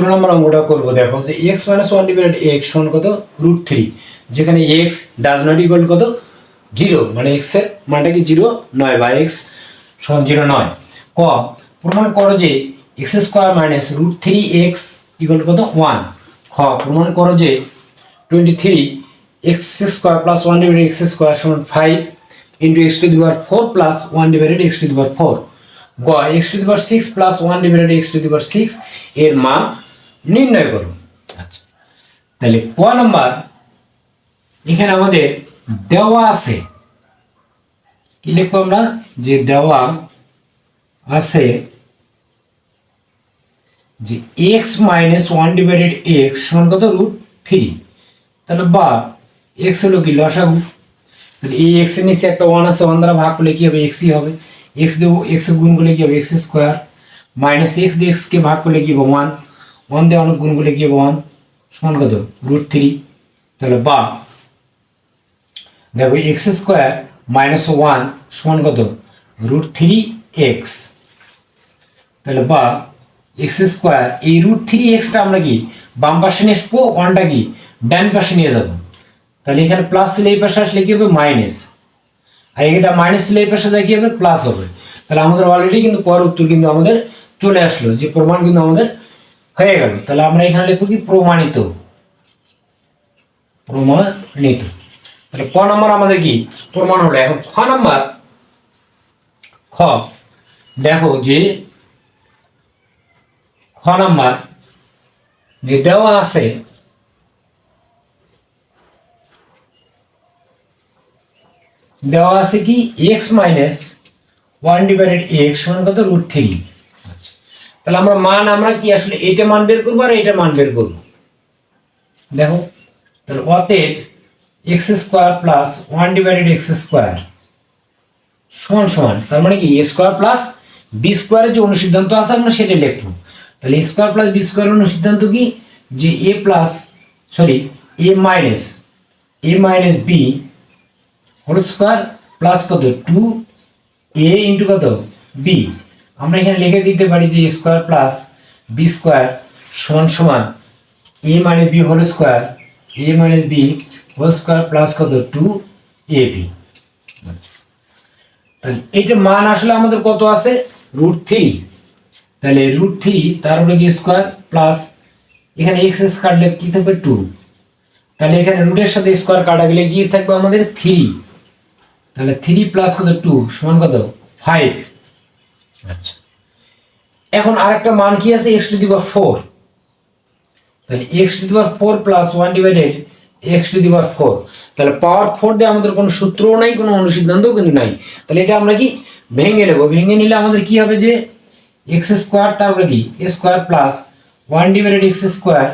সতেরো নম্বর অঙ্কটা করব। দেখো, যে x minus one divided x সমান কত? রুট থ্রি যেখানে এক্স ডাজ নট ইকুয়াল কত? জিরো মানে এক্সের মানটা কি জিরো নয়। বা এক্স সমান জিরো নয়। ক, প্রমাণ করো যে x square minus root three x equal কত? ওয়ান খ, প্রমাণ করো যে twenty three x square plus one divided x square সমান five into x to the power four plus one divided x to the four গ x to the power six plus one divided x to the six এর মান নির্ণয় করুন। আচ্ছা। তাহলে ক number এখানে আমাদের দেওয়া আছে। কি লিখব আমরা? যে দেওয়া আছে যে x minus one divided x সমান কত? রুট থ্রি তাহলে বা এক্স হলো কি? লসাগু। তাহলে এই এক্সের নিচে একটা ওয়ান আছে ওয়ান দ্বারা ভাগ করলে কি হবে? এক্সই হবে। এক্স দিয়ে এক্স গুণ করলে কি হবে? এক্স স্কোয়ার মাইনাস এক্স দিয়ে এক্সকে ভাগ করলে কি হবে? ওয়ান ওয়ান দিয়ে অনেক গুণ করলে কি ওয়ান সমান কত? রুট থ্রি তাহলে বা। দেখো এক্স স্কোয়ার মাইনাস ওয়ান সমান কত? রুট থ্রি এক্স তাহলে বা এক্স স্কোয়ার এই রুট থ্রি এক্সটা আমরা কি? বাম পাশে নিয়ে আসব ওয়ানটা কি? ডান পাশে নিয়ে যাব। তাহলে এখানে প্লাস ছিল এই পাশে আসলে কি হবে? মাইনাস আর এটা মাইনাস ছিল এই পাশে কি হবে? প্লাস হবে। তাহলে আমাদের অলরেডি কিন্তু পর উত্তর কিন্তু আমাদের চলে আসলো, যে প্রমাণ কিন্তু আমাদের হয়ে গেল। তাহলে আমরা এখানে লিখব কি? প্রমাণিত। প্রমাণিত। তাহলে ক নম্বর আমাদের কি? প্রমাণ হলো। এখন খ নাম্বার। খ। দেখো যে খ নাম্বার যে দেওয়া আছে দেওয়া আছে কি? X minus one divided x সমান কত? রুট থ্রি তাহলে আমরা মান আমরা কি আসলে এটা মান বের করব আর এটা মান বের করব? দেখো, তাহলে অতএব x square plus one divided x square সমান সমান, তার মানে কি এ স্কোয়ার প্লাস বি স্কোয়ারের যে অনুসিদ্ধান্ত আছে আমরা সেটা লিখব। তাহলে এ স্কোয়ার প্লাস বি স্কোয়ারের অনুসিদ্ধান্ত কি? যে a plus sorry a minus a minus b whole square plus কত? টু এ ইন্টু কত? বি আমরা এখানে লিখে দিতে পারি যে স্কোয়ার প্লাস বি স্কোয়ার সমান সমান a minus b whole square a minus b whole square plus কত? টু এ বি তাহলে এটা মান আসলে আমাদের কত আছে? রুট থ্রি তাহলে রুট থ্রি তারপরে কি স্কোয়ার প্লাস এখানে এক্স কাটলে কি থাকবে? টু তাহলে এখানে রুটের সাথে স্কোয়ার কাটা গেলে কি থাকবে? আমাদের থ্রি তাহলে থ্রি প্লাস কত? টু সমান কত? ফাইভ আচ্ছা। এখন আরেকটা মান কি আছে? X to the power four তাহলে x to the power four plus one divided x to the power four তাহলে পাওয়ার ফোর দিয়ে আমাদের কোনো সূত্রও নাই, কোনো অনুসিদ্ধান্তও কিন্তু নাই। তাহলে এটা আমরা কি? ভেঙে নেব। ভেঙে নিলে আমাদের কি হবে যে এক্স স্কোয়ার তারপরে কি? Square plus one divided x square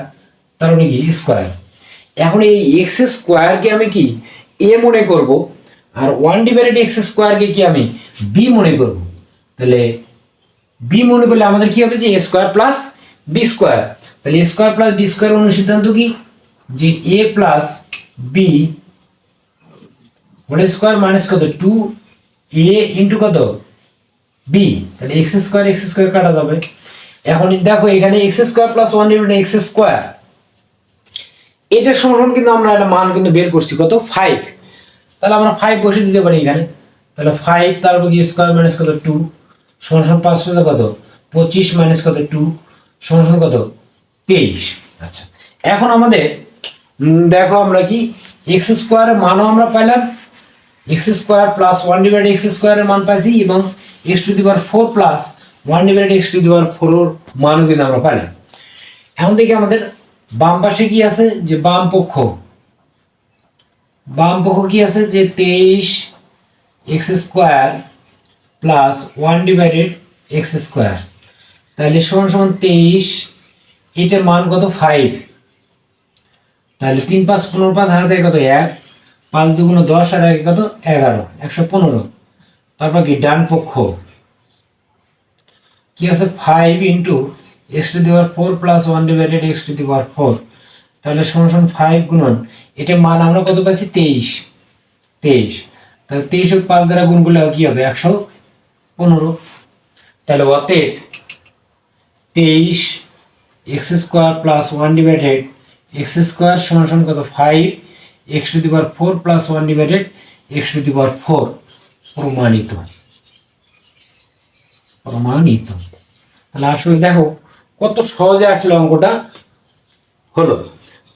তারপরে কি? স্কোয়ার এখন এই এক্স স্কোয়ারকে আমি কি? এ মনে করব। আর ওয়ান ডিভাইডেড এক্স স্কোয়ারকে কি আমি? বি মনে করব। তাহলে বি মনে করলে আমাদের কি হবে যে a square plus b square তাহলে a square plus b square অনুসিদ্ধান্ত কি? যে a plus b whole square minus কত? টু এ ইন্টু কত? বি তাহলে এক্স স্কোয়ার এক্স স্কোয়ার কাটা যাবে। এখন দেখো এখানে x square plus one divided x square এটার সমান কিন্তু আমরা একটা মান কিন্তু বের করছি। কত? ফাইভ তাহলে আমরা ফাইভ বসে দিতে পারি এখানে। তাহলে ফাইভ তারপর কি স্কোয়ার মাইনাস কত? টু সমান পাঁচ পেঁচা কত? পঁচিশ মাইনাস কত? টু সমান কত? তেইশ। আচ্ছা। এখন আমাদের দেখো আমরা কি? এক্স স্কোয়ারের মানও আমরা পাইলাম। X square plus one divide x স্কোয়ারের মান পাইছি এবং x to the power four plus one divide x to the power four মানও কিন্তু আমরা পাইলাম। এখন দেখি আমাদের বাম পাশে কি আছে? যে বাম পক্ষ। বাম পক্ষ কি আছে? যে তেইশ x square plus one divided x square তাহলে সমান সমান তেইশ, এটার মান কত? ফাইভ তাহলে তিন পাঁচ পনেরো, পাঁচ হাতে কত? এক। পাঁচ দুগুণ দশ, আর এক কত? এগারো, একশো পনেরো। তারপর কি? ডান পক্ষ। কি আছে? Five into x to the four plus one divided x to the four তাহলে সমান সমান ফাইভ গুণন। এটা মান আমরা কত পাচ্ছি তেইশ। তেইশ। তাহলে তেইশ পাঁচ দ্বারা গুণ করলে কি হবে? একশো পনেরো। তাহলে অতএব তেইশ x square plus one divided x square সমান সমান কত? Five. X to the power four plus one divided x to the power four. প্রমাণিত। প্রমাণিত। তাহলে আসলে দেখো কত সহজে আসলে অঙ্কটা হলো।